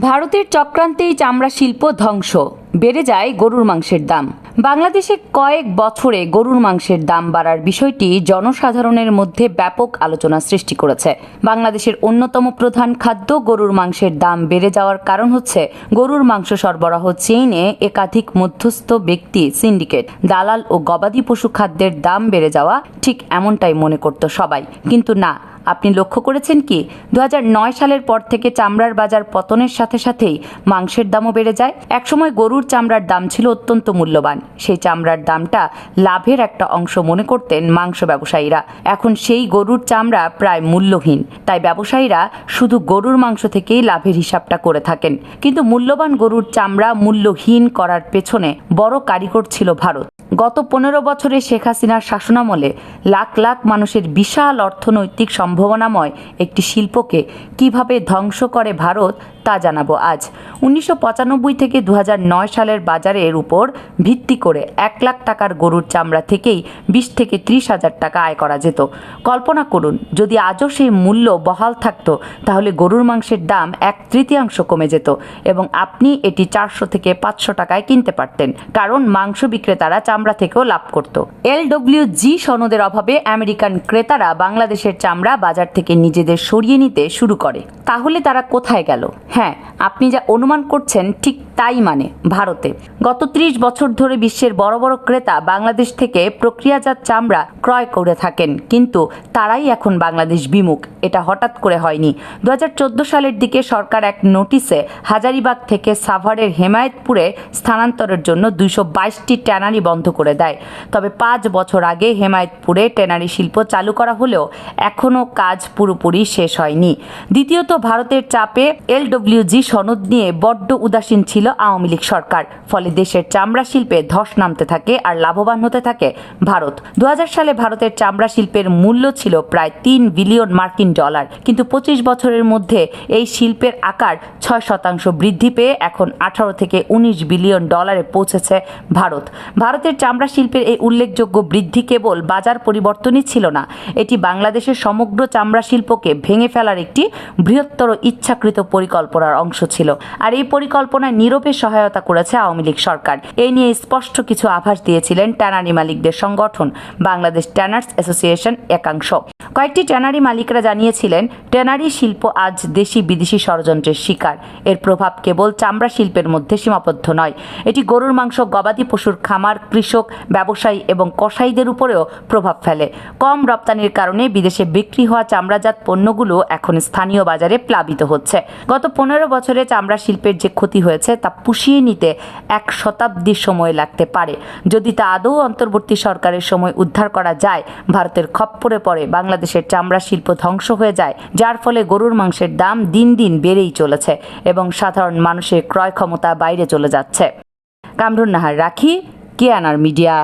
ভারতের চক্রান্তেই চামড়া শিল্প ধ্বংস। বেড়ে যায় গরুর মাংসের দাম। বাংলাদেশে কয়েক বছরে গরুর মাংসের দাম বাড়ার বিষয়টি জনসাধারণের মধ্যে ব্যাপক আলোচনা সৃষ্টি করেছে। বাংলাদেশের অন্যতম প্রধান খাদ্য গরুর মাংসের দাম বেড়ে যাওয়ার কারণ হচ্ছে গরুর মাংস সরবরাহ চেইনে একাধিক মধ্যস্থ ব্যক্তি, সিন্ডিকেট, দালাল ও গবাদি পশু খাদ্যের দাম বেড়ে যাওয়া ঠিক এমনটাই মনে করত সবাই। কিন্তু না আপনি লক্ষ্য করেছেন কি? দু হাজার নয় সালের পর থেকে চামড়ার বাজার পতনের সাথে সাথেই মাংসের দামও বেড়ে যায়। একসময় গরুর চামড়ার দাম ছিল অত্যন্ত মূল্যবান। সেই চামড়ার দামটা লাভের একটা অংশ মনে করতেন মাংস ব্যবসায়ীরা। এখন সেই গরুর চামড়া প্রায় মূল্যহীন। তাই ব্যবসায়ীরা শুধু গরুর মাংস থেকেই লাভের হিসাবটা করে থাকেন। কিন্তু মূল্যবান গরুর চামড়া মূল্যহীন করার পেছনে বড় কারিগর ছিল ভারত। গত পনেরো বছরে শেখ হাসিনার শাসনামলে লাখ লাখ মানুষের বিশাল অর্থনৈতিক সম্ভাবনাময় একটি শিল্পকে কীভাবে ধ্বংস করে ভারত তা জানাব আজ। উনিশশো পঁচানব্বই থেকে দু হাজার নয় সালের বাজারের উপর ভিত্তি করে এক লাখ টাকার গরুর চামড়া থেকেই বিশ থেকে ত্রিশ হাজার টাকা আয় করা যেত। কল্পনা করুন, যদি আজও সেই মূল্য বহাল থাকতো, তাহলে গরুর মাংসের দাম এক তৃতীয়াংশ কমে যেত এবং আপনি এটি চারশো থেকে পাঁচশো টাকায় কিনতে পারতেন, কারণ মাংস বিক্রেতারা চামড়া থেকেও লাভ করত। এল জি সনদের অভাবে আমেরিকান ক্রেতারা বাংলাদেশের চামড়া বাজার থেকে নিজেদের সরিয়ে নিতে শুরু করে। তাহলে তারা কোথায় গেল? হ্যাঁ আপনি যা অনুমান করছেন ঠিক তাই মানে ভারতে। গত ত্রিশ বছর ধরে বিশ্বের বড় বড় ক্রেতা বাংলাদেশ থেকে প্রক্রিয়াজাত চামড়া ক্রয় করে থাকেন। কিন্তু তারাই এখন বাংলাদেশ বিমুখ। এটা হঠাৎ করে হয়নি। দু হাজার চোদ্দ সালের দিকে সরকার এক নোটিশে হাজারিবাগ থেকে সাভারের হেমায়েতপুরে স্থানান্তরের জন্য দুইশো বাইশটি ট্যানারি বন্ধ করে দেয়। তবে পাঁচ বছর আগে হেমায়েতপুরে ট্যানারি শিল্প চালু করা হলেও এখনও কাজ পুরোপুরি শেষ হয়নি। দ্বিতীয়ত ভারতের চাপে এলডব্লিউজি সনদ নিয়ে বড্ড উদাসীন ছিল আওয়ামী লীগ সরকার। ফলে দেশের চামড়া শিল্পে ধস নামতে থাকে আর লাভবান হতে থাকে ভারত। দু সালে ভারতের চামড়া শিল্পের মূল্য ছিল প্রায় তিন বিলিয়ন মার্কিন ডলার। কিন্তু পঁচিশ বছরের মধ্যে এই শিল্পের আকার ছয় শতাংশ বৃদ্ধি পেয়ে এখন আঠারো থেকে উনিশ বিলিয়ন ডলারে পৌঁছেছে ভারত। ভারতের চামড়া শিল্পের এই উল্লেখযোগ্য বৃদ্ধি কেবল বাজার পরিবর্তনই ছিল না, এটি বাংলাদেশের সমগ্র চামড়া শিল্পকে ভেঙে ফেলার একটি বৃহত্তর ইচ্ছাকৃত পরিকল্পনার অংশ ছিল। আর এই পরিকল্পনায় নীরবে সহায়তা করেছে আওয়ামী লীগ সরকার। এই নিয়ে স্পষ্ট কিছু আভাস দিয়েছিলেন ট্যানারি মালিকদের সংগঠন, বাংলাদেশ ট্যানার্স অ্যাসোসিয়েশন একাংশ। কয়েকটি ট্যানারি মালিকরা জানিয়েছিলেন, ট্যানারি শিল্প আজ দেশি বিদেশি ষড়যন্ত্রের শিকার। এর প্রভাব কেবল চামড়া শিল্পের মধ্যে সীমাবদ্ধ নয়। এটি গরুর মাংস, গবাদি পশুর খামার, কৃষক, ব্যবসায়ী এবং কসাইদের উপরেও প্রভাব ফেলে। কম রপ্তানির কারণে বিদেশে বিক্রি হওয়া চামড়াজাত পণ্যগুলো এখন স্থানীয় বাজারে প্লাবিত হচ্ছে। গত পনেরো বছরে চামড়া শিল্পের যে ক্ষতি হয়েছে, তা পুষিয়ে নিতে এক শতাব্দীর সময় লাগতে পারে। যদি তা আদৌ অন্তর্বর্তী সরকারের সময় উদ্ধার করা যায়, ভারতের খপ্পরে পড়ে বাংলাদেশের চামড়া শিল্প ধ্বংস হয়ে যায়, যার ফলে গরুর মাংসের দাম দিন দিন বেড়েই চলেছে এবং সাধারণ মানুষের ক্রয় ক্ষমতা বাইরে চলে যাচ্ছে। কামরুন নাহার রাখি, কেয়ানার মিডিয়া।